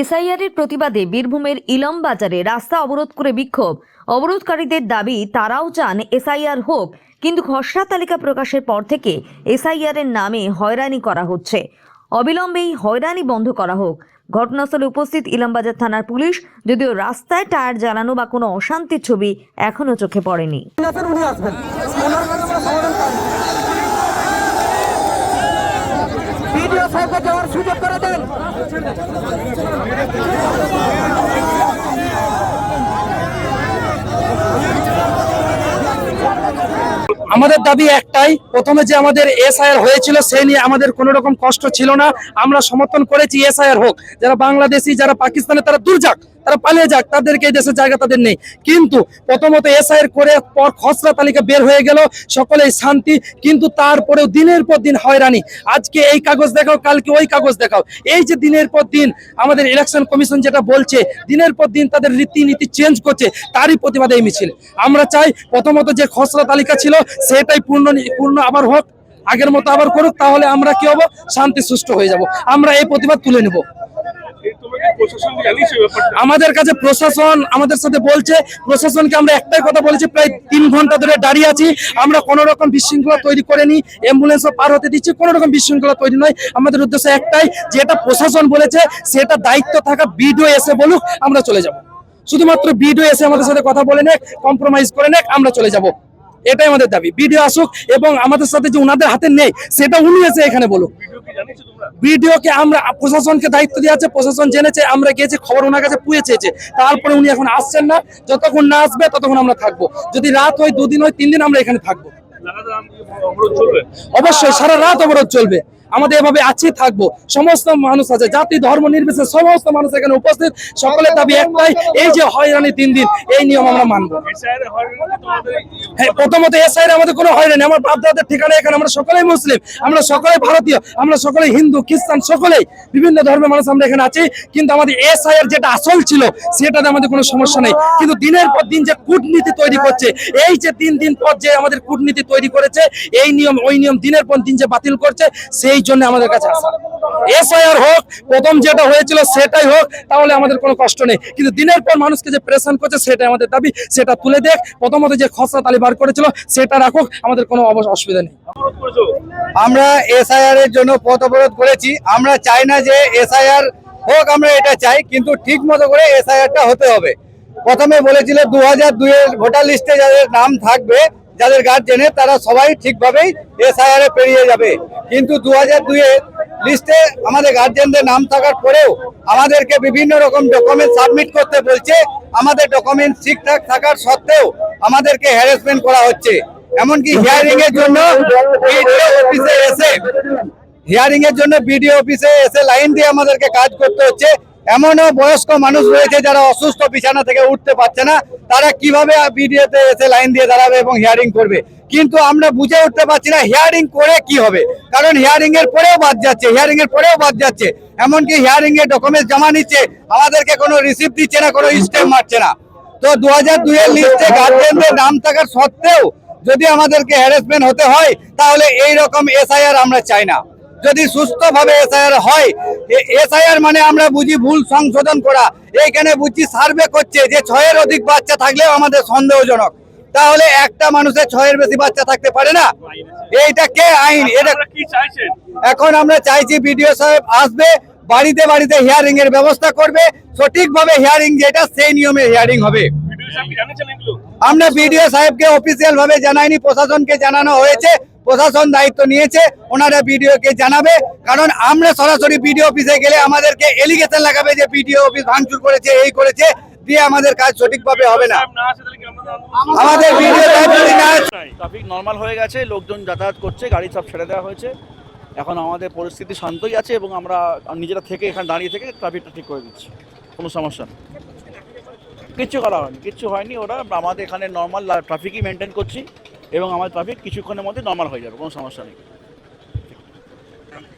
SIR এর প্রতিবাদে বীরভূমের ইলম বাজারে রাস্তা অবরোধ করে বিক্ষোভ। অবরোধকারীদের দাবি, তারাও চান এসআইআর হোক, কিন্তু খসড়া তালিকা প্রকাশের পর থেকে এসআইআর এর নামে হয়রানি করা হচ্ছে। অবিলম্বেই হয়রানি বন্ধ করা হোক। ঘটনাস্থলে উপস্থিত ইলামবাজার থানার পুলিশ, যদিও রাস্তায় টায়ার জ্বালানো বা কোনো অশান্তির ছবি এখনও চোখে পড়েনি আছেন উনি আসবেন ওনার কাছে আমরা সমাধান পাই বিডিও সাহেবকে যাওয়ার সুযোগ করে দেন। আমাদের দাবি একটাই, প্রথমে যে আমাদের এসআইআর হয়েছিল সেই নিয়ে আমাদের কোনো রকম কষ্ট ছিল না। আমরা সমর্থন করেছি এসআইআর হোক। যারা বাংলাদেশি, যারা পাকিস্তানে তারা দূর যাক তারা পালিয়ে যাক, তাদেরকে এই দেশের জায়গা তাদের নেই। কিন্তু প্রথমত এসআইআর করে পর খসড়া তালিকা বের হয়ে গেল, সকলেই শান্তি, কিন্তু তারপরেও দিনের পর দিন হয়রানি। আজকে এই কাগজ দেখাও, কালকে ওই কাগজ দেখাও। এই যে দিনের পর দিন আমাদের ইলেকশন কমিশন যেটা বলছে, দিনের পর দিন তাদের রীতিনীতি চেঞ্জ করছে, তারই প্রতিবাদে এই মিছিল। আমরা চাই প্রথমত যে খসড়া তালিকা ছিল, সেটাই পূর্ণ পূর্ণ আবার হোক, আগের মতো আবার করুক, তাহলে আমরা কি হব? শান্তি সুষ্ঠু হয়ে যাব। আমরা এই প্রতিবাদ তুলে নেব। আমাদের কাছে প্রশাসন আমাদের সাথে বলছে, প্রশাসনকে আমরা একটাই কথা বলেছি, প্রায় তিন ঘণ্টা ধরে দাঁড়িয়ে আছি। আমরা কোনো রকম বিশৃঙ্খলা তৈরি করিনি, অ্যাম্বুলেন্সও পার হতে দিচ্ছি, কোনো রকম বিশৃঙ্খলা তৈরি নয়। আমাদের উদ্দেশ্য একটাই, যেটা প্রশাসন বলেছে, সেটা দায়িত্ব থাকা বিডিও এসে বলুক, আমরা চলে যাব। শুধুমাত্র বিডিও এসে আমাদের সাথে কথা বলে নেক কম্প্রোমাইজ করে নেক, আমরা চলে যাব। এটাই আমাদের দাবি। বিডিও আসুক এবং আমাদের সাথে যে ওনাদের হাতে নেই সেটা উনি এসে এখানে বলুক। বিডিওকে আমরা প্রশাসনকে দায়িত্ব দিয়েছে প্রশাসন জেনেছে আমরা গিয়েছি খবর ওনার কাছে পুয়ে চেয়েছে। তারপরে উনি এখন আসছেন না যতক্ষণ না আসবে ততক্ষণ আমরা থাকব। যদি রাত হয় দুদিন হয় তিন দিন আমরা এখানে থাকব। অবরোধ চলবে? অবশ্যই সারা রাত অবরোধ চলবে। আমাদের এভাবে আছে, থাকব। সমস্ত মানুষ আছে, জাতি, ধর্ম, নির্বিশেষে সমস্ত মানুষ এখানে উপস্থিত। সকলের দাবি একটাই, এই যে হয়রানি তিন দিন, এই নিয়ম আমরা মানবো। হ্যাঁ প্রথমত এ সাইডে আমাদের কোনো হয়রানি, আমার বাপদাদের ঠিকানা এখানে, আমরা সকলেই মুসলিম, আমরা সকলেই ভারতীয়, আমরা সকলেই হিন্দু, খ্রিস্টান, সকলেই বিভিন্ন ধর্মের মানুষ আমরা এখানে আছি। কিন্তু আমাদের এস আই যেটা আসল ছিল, সেটাতে আমাদের কোনো সমস্যা নেই। কিন্তু দিনের পর দিন যে কূটনীতি তৈরি করছে, এই যে তিন দিন পর যে আমাদের কূটনীতি তৈরি করেছে, এই নিয়ম, ওই নিয়ম দিনের পর দিন যে বাতিল করছে, সেই জন্য আমাদের কাছে আসা এসআইআর হোক, প্রথম যেটা হয়েছিল সেটাই হোক, তাহলে আমাদের কোনো কষ্ট নেই। কিন্তু দিনের পর মানুষকে যে প্রেশান করছে, সেটাই আমাদের দাবি, সেটা তুলে দেখ। প্রথমত যে খসড়া তালি বার করেছিল, সেটা রাখুক, আমাদের কোনো অসুবিধা নেই। আমরা এসআইআর এর জন্য পথ অবরোধ করেছি। আমরা চাই না যে এসআইআর হোক, আমরা এটা চাই, কিন্তু ঠিক মতো করে এসআইআরটা হতে হবে। প্রথমে বলেছিল দু হাজার দুইয়ের ভোটার লিস্টে যাদের নাম থাকবে যাদের গার্জেনে তারা সবাই ঠিকভাবেই এসআইআর পেরিয়ে যাবে। কিন্তু দু হাজার দুইয়ের লিস্টে আমাদের গার্জেনদের নাম থাকার পরেও আমাদেরকে বিভিন্ন রকম ডকুমেন্ট সাবমিট করতে বলছে। আমাদের ডকুমেন্ট ঠিকঠাক থাকার সত্ত্বেও আমাদেরকে হ্যারাসমেন্ট করা হচ্ছে। এমনকি হিয়ারিং এর জন্য অফিসে এসে হিয়ারিং এর জন্য বিডিও অফিসে এসে লাইন দিয়ে আমাদেরকে কাজ করতে হচ্ছে। এমনও বয়স্ক মানুষ রয়েছে যারা অসুস্থ বিছানা থেকে উঠতে পারছে না, তারা কীভাবে বিডিওতে এসে লাইন দিয়ে দাঁড়াবে এবং হিয়ারিং করবে? কিন্তু আমরা বুঝে উঠতে পারছি না হিয়ারিং করে কি হবে। কারণ হিয়ারিং এর পরেও বাদ যাচ্ছে হিয়ারিং এর পরেও বাদ যাচ্ছে। এমনকি হিয়ারিং এর ডকুমেন্ট জমা নিচ্ছে, আমাদেরকে কোনো রিসিপ্ট দিচ্ছে না, কোনো স্টেপ মারছে না। তো দু হাজার দুইয়ের লিস্টে গার্জেনদের নাম থাকার সত্ত্বেও যদি আমাদেরকে হ্যারাসমেন্ট হতে হয়, তাহলে এই রকম এসআইআর আমরা চাই না। যদি সুস্থভাবে এসআইআর হয় এসআইআর মানে আমরা বুঝি ভুল সংশোধন করা। এইখানে বুঝছি সার্ভে করছে যে ছয়ের অধিক বাচ্চা থাকলেও আমাদের সন্দেহজনক। তাহলে একটা মানুষের ছয়ের বেশি বাচ্চা থাকতে পারে না? এইটা কে আইন? এটা এখন আমরা চাইছি বিডিও সাহেব আসবে বাড়িতে বাড়িতে হিয়ারিং এর ব্যবস্থা করবে সঠিকভাবে হিয়ারিং যেটা সেই নিয়মে হিয়ারিং হবে। আমরা বিডিও সাহেবকে অফিসিয়াল ভাবে জানাইনি প্রশাসনকে জানানো হয়েছে। প্রশাসন দায়িত্ব নিয়েছে ওনারা বিডিও কে জানাবে। কারণ আমরা সরাসরি বিডিও অফিসে গেলে আমাদেরকে এলিগেশন লাগাবে যে বিডিও অফিস ভাঙচুর করেছে এই করেছে দিয়ে আমাদের কাজ সঠিকভাবে হবে না। আমাদের বিডিও ট্রাফিক নর্মাল হয়ে গেছে লোকজন যাতায়াত করছে গাড়ি সব ছেড়ে দেওয়া হয়েছে। এখন আমাদের পরিস্থিতি শান্তই আছে এবং আমরা নিজেরা থেকে এখানে দাঁড়িয়ে থেকে ট্রাফিকটা ঠিক করে দিচ্ছি। কোনো সমস্যা নেই। কিচ্ছু করা হয়নি কিচ্ছু হয়নি। ওরা আমাদের এখানে নর্মাল ট্রাফিকই মেনটেন করছি। এবং আমার ট্রাফিক কিছুক্ষণের মধ্যে নর্মাল হয়ে যাবে কোনো সমস্যা নেই।